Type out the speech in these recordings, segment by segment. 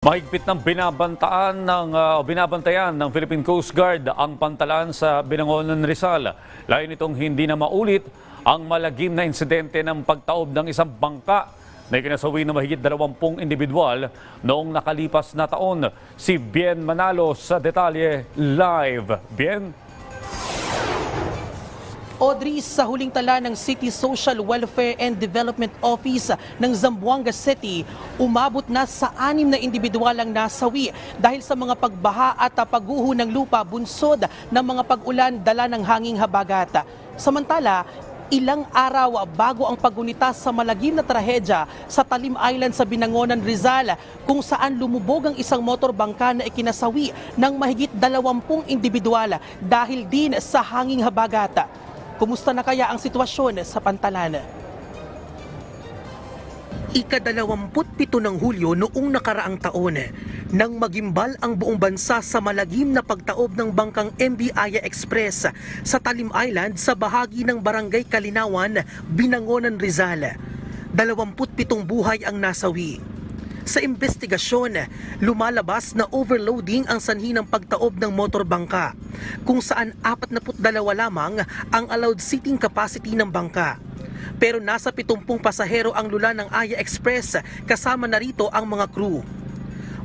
Mahigpit ng binabantaan ng ah, binabantayan ng Philippine Coast Guard ang pantalan sa Binangonan Rizal. Layo nitong hindi na maulit ang malagim na insidente ng pagtaob ng isang bangka na ikinasawi ng mahigit 20 individual noong nakalipas na taon. Si Bien Manalo sa detalye live. Bien? Audrey, sa huling tala ng City Social Welfare and Development Office ng Zamboanga City, umabot na sa anim na individual ang nasawi dahil sa mga pagbaha at pagguho ng lupa bunsod ng mga pag-ulan dala ng hanging habagat. Samantala, ilang araw bago ang pagunita sa malagim na trahedya sa Talim Island sa Binangonan, Rizal, kung saan lumubog ang isang motorbangka na ikinasawi ng mahigit 20 individual dahil din sa hanging habagat. Kumusta na kaya ang sitwasyon sa pantalan? Ikadalawamput-pito ng Hulyo noong nakaraang taon, nang magimbal ang buong bansa sa malagim na pagtaob ng bangkang MB Aya Express sa Talim Island sa bahagi ng Barangay Kalinawan, Binangonan, Rizal. Dalawamput-pitong buhay ang nasawi. Sa investigasyon, lumalabas na overloading ang sanhi ng pagtaob ng motorbangka, kung saan 42 lamang ang allowed seating capacity ng bangka. Pero nasa 70 pasahero ang lula ng Aya Express kasama na rito ang mga crew.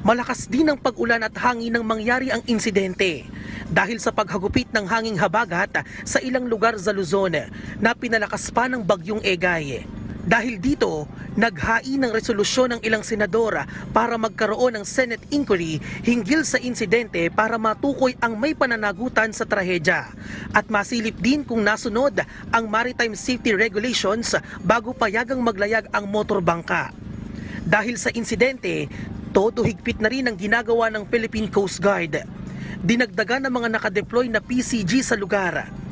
Malakas din ang pag-ulan at hangin nang mangyari ang insidente dahil sa paghagupit ng hanging habagat sa ilang lugar sa Luzon na pinalakas pa ng bagyong Egay. Dahil dito, naghain ng resolusyon ng ilang senador para magkaroon ng Senate inquiry hinggil sa insidente para matukoy ang may pananagutan sa trahedya at masilip din kung nasunod ang maritime safety regulations bago payagang maglayag ang motorbangka. Dahil sa insidente, todo higpit na rin ang ginagawa ng Philippine Coast Guard. Dinagdagan ng mga nakadeploy na PCG sa lugar.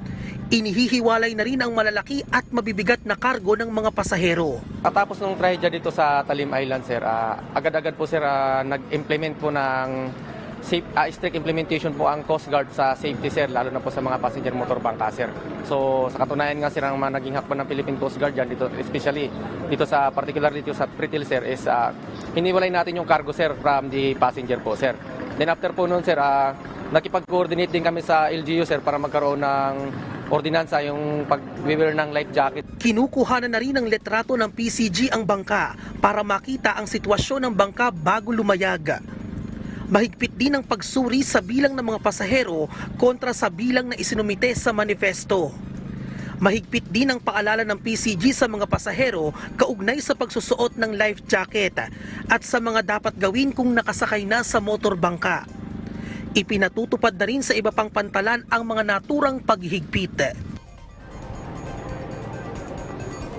Inihihiwalay na rin ang malalaki at mabibigat na kargo ng mga pasahero. Katapos ng trahedya dito sa Talim Island, sir, ah, agad-agad po sir ah, nag-implement po ng safe, ah, strict implementation po ang Coast Guard sa safety, sir, lalo na po sa mga passenger motor bangka, sir. So, sa katunayan nga, sir, ang mga naging hakbang ng Philippine Coast Guard dyan, dito, especially dito sa, particular dito sa Pritil, sir, is uh, hiniwalay natin yung cargo, sir, from the passenger po, sir. Then after po noon, sir, ah, nakipag-coordinate din kami sa LGU, sir, para magkaroon ng ordinansa yung pag-wear ng life jacket Kinukuha na rin ng letrato ng PCG ang bangka para makita ang sitwasyon ng bangka bago lumayag. Mahigpit din ang pagsuri sa bilang ng mga pasahero kontra sa bilang na isinumite sa manifesto. Mahigpit din ang paalala ng PCG sa mga pasahero kaugnay sa pagsusuot ng life jacket at sa mga dapat gawin kung nakasakay na sa motorbangka. Ipinatutupad na rin sa iba pang pantalan ang mga naturang paghihigpit.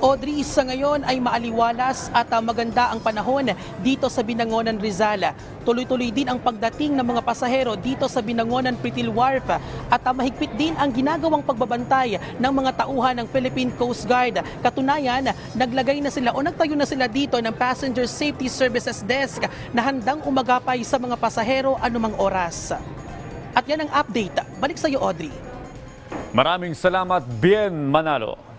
Audrey, sa ngayon ay maaliwalas at ah, maganda ang panahon dito sa Binangonan, Rizal. Tuloy-tuloy din ang pagdating ng mga pasahero dito sa Binangonan, Pritil Wharf at ah, mahigpit din ang ginagawang pagbabantay ng mga tauhan ng Philippine Coast Guard. Katunayan, naglagay na sila o nagtayo na sila dito ng Passenger Safety Services Desk na handang umagapay sa mga pasahero anumang oras. At yan ang update. Balik sa iyo, Audrey. Maraming salamat, Bien Manalo.